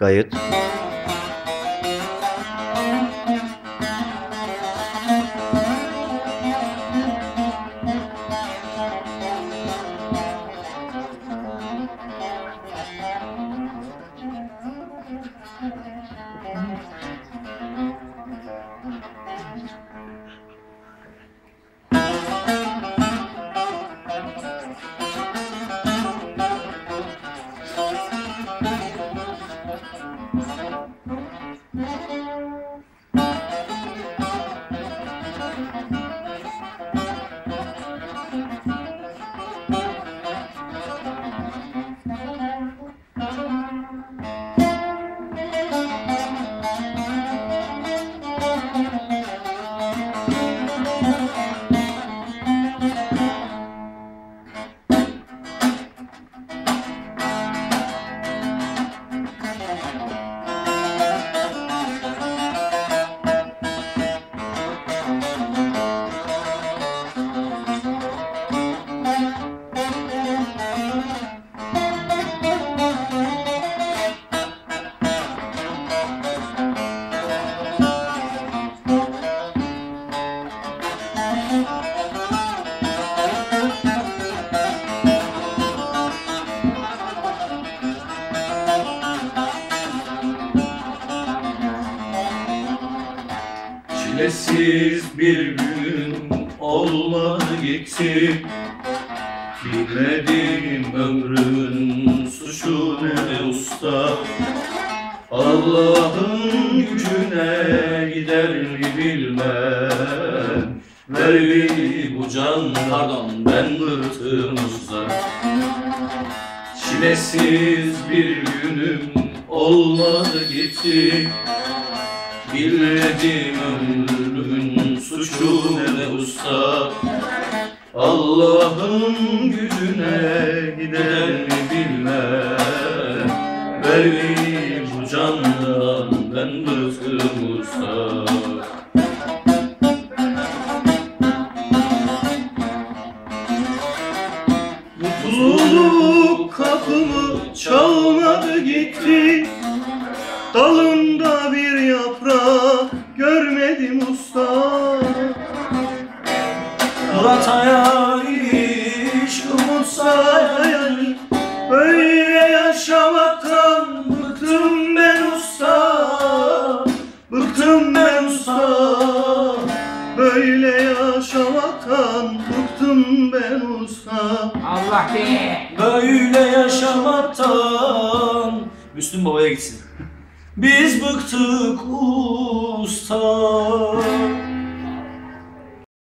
Kayıt. Çilesiz bir gün olmadı gitti Bilmedim ömrün suçu ne usta? Allah'ın gücüne gider mi bilmem Beni bu can pardon ben bıktım usta. Çilesiz bir günüm olmadı gitti. Bilmedim ömrümün suçu ne usta. Allah'ın gücüne gider mi bilmem. Beni bu candan ben bıktım kapımı çalmadı gitti. Dalında bir yaprak görmedim usta. Murat hayal iş umutsa hayal Böyle yaşamaktan bıktım ben usta. Bıktım ben usta. Böyle Böyle yaşamaktan Müslüm Baba'ya gitsin. Biz bıktık usta